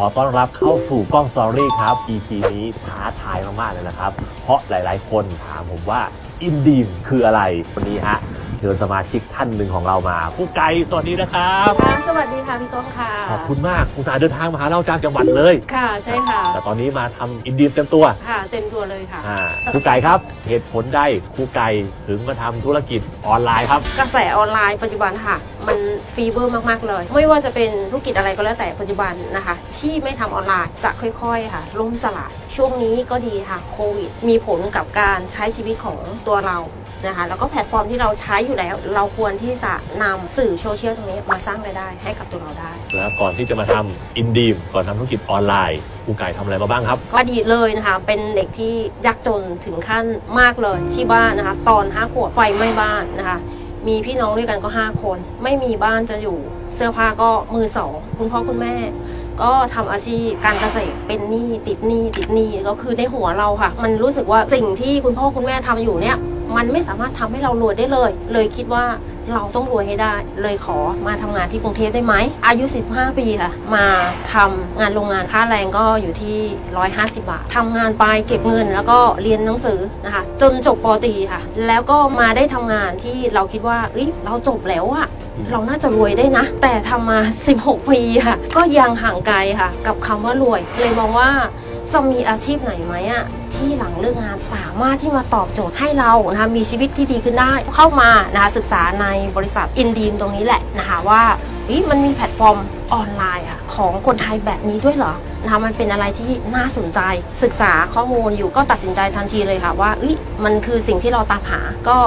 ขอต้อนรับเข้าสู่กล้องสตอรี่ครับ EP นี้ท้าทายมากๆเลยนะครับ เพราะหลายๆ คนถามผมว่าอินดีมคืออะไร วันนี้ฮะเชิญสมาชิกท่านหนึ่งของเรามาผู้ไกลสวัสดีนะครับค่ะสวัสดีค่ะพี่ก้องค่ะ ขอบคุณมากอุตส่าห์เดินทางมาหาเราจากจังหวัดเลย ค่ะใช่ค่ะ แต่ตอนนี้มาทำอินดีมเต็มตัวค่ะเต็มตัวเลยค่ะ อ่าครูไก่ครับเหตุผลใดครูไก่ถึงมาทำธุรกิจออนไลน์ครับ กระแสออนไลน์ปัจจุบันค่ะ มันฟีเวอร์มากๆเลย ไม่ว่าจะเป็นธุรกิจอะไรก็แล้วแต่ปัจจุบันนะคะ ที่ไม่ทำออนไลน์จะค่อยๆค่ะล่มสลายช่วงนี้ก็ดีค่ะโควิด มีผลกับการใช้ชีวิตของตัวเรานะคะแล้วก็แพลตฟอร์มที่เราใช้อยู่แล้ว เราควรที่จะนำสื่อโซเชียลตรงนี้มาสร้างรายได้ให้กับตัวเราได้ แล้วก่อนที่จะมาทำอินดีมก่อนทำธุรกิจออนไลน์ครูไก่ทำอะไรมาบ้างครับก็อดีตเลยนะคะ เป็นเด็กที่ยากจนถึงขั้นมากเลยที่บ้านนะคะ ตอนห้าขวบไฟไหม้บ้านนะคะ มีพี่น้องด้วยกันก็5คน ไม่มีบ้านจะอยู่ เสื้อผ้าก็มือสอง คุณพ่อคุณแม่ ก็ทำอาชีพการเกษตรเป็นหนี้ติดหนี้ติดหนี้ก็คือในหัวเราค่ะ มันรู้สึกว่าสิ่งที่คุณพ่อคุณแม่ทำอยู่เนี่ย มันไม่สามารถทำให้เรารวยได้เลย เลยคิดว่าเราต้องรวยให้ได้ เลยขอมาทำงานที่กรุงเทพได้ไหม อายุ 15 ปีค่ะ มาทำงานโรงงานค่าแรงก็อยู่ที่ 150 บาททำงานไปเก็บเงินแล้วก็เรียนหนังสือนะคะ จนจบปอตรีค่ะ แล้วก็มาได้ทำงานที่เราคิดว่าเอ้ยเราจบแล้วอะเราน่าจะรวยได้นะ แต่ทำมา 16 ปีค่ะ ก็ยังห่างไกลค่ะ กับคำว่ารวย เลยมองว่า จะมีอาชีพไหนไหมอะที่หลังเลิกงานสามารถที่มาตอบโจทย์ให้เรานะคะมีชีวิตที่ดีขึ้นได้เข้ามานะคะศึกษาในบริษัทอินดีมตรงนี้แหละนะคะว่าเฮ้ยมันมีแพลตฟอร์มออนไลน์อะของคนไทยแบบนี้ด้วยเหรอนะคะมันเป็นอะไรที่น่าสนใจ ศึกษาข้อมูลอยู่ก็ตัดสินใจทันทีเลยค่ะว่าเอ้ยมันคือสิ่งที่เราตามหาก็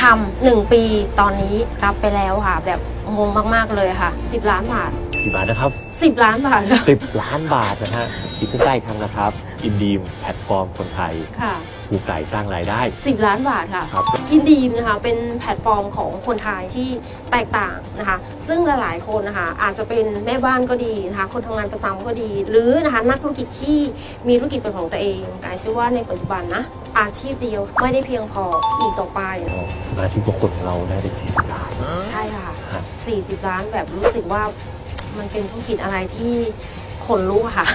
ทำหนึ่งปีตอนนี้รับไปแล้วค่ะ แบบงงมาก ๆ เลยค่ะ 10 ล้านบาท กี่บาทนะครับ10ล้านบาทค่ะ10ล้านบาทนะฮะขีดเส้นใต้อีกครั้งนะครับ อินดีมแพลตฟอร์มคนไทยค่ะ ครูไก่สร้างรายได้10ล้านบาทค่ะ ครับ อินดีมนะคะเป็นแพลตฟอร์มของคนไทยที่แตกต่างนะคะ ซึ่งหลายๆคนนะคะอาจจะเป็นแม่บ้านก็ดีนะคะ คนทำงานประจำก็ดี หรือนะคะนักธุรกิจที่มีธุรกิจเป็นของตัวเองกายเชื่อว่าในปัจจุบันนะอาชีพเดียวไม่ได้เพียงพออีกต่อไป สมาชิกบางคนของเราได้ไป40ล้าน ใช่ค่ะฮะ40 ล้านแบบรู้สึกว่า มันเป็นธุรกิจอะไรที่ขนลุกอะค่ะ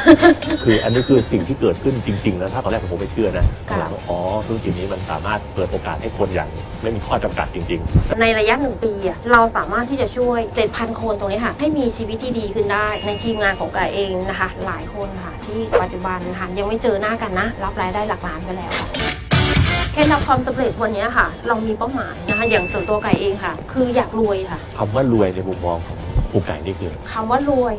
คืออันนี้คือสิ่งที่เกิดขึ้นจริงๆนะถ้าตอนแรกผมไม่เชื่อนะค่ะ หลังอ๋อธุรกิจนี้มันสามารถเปิดโอกาสให้คนอย่างไม่มีข้อจำกัดจริงในระยะหนึ่งปีอะเราสามารถที่จะช่วย 7,000 คนตรงนี้ค่ะ ให้มีชีวิตที่ดีขึ้นได้ ในทีมงานของกายเองนะคะ หลายคนค่ะ ที่ปัจจุบันค่ะยังไม่เจอหน้ากันนะ รับรายได้หลักล้านไปแล้วค่ะเคล็ดลับความสำเร็จวันนี้ค่ะ เรามีเป้าหมายนะคะ อย่างส่วนตัวไก่เองค่ะ คืออยากรวยค่ะๆคำว่ารวยในมุมมองของ ภูไก่นี่คือคำว่ารวย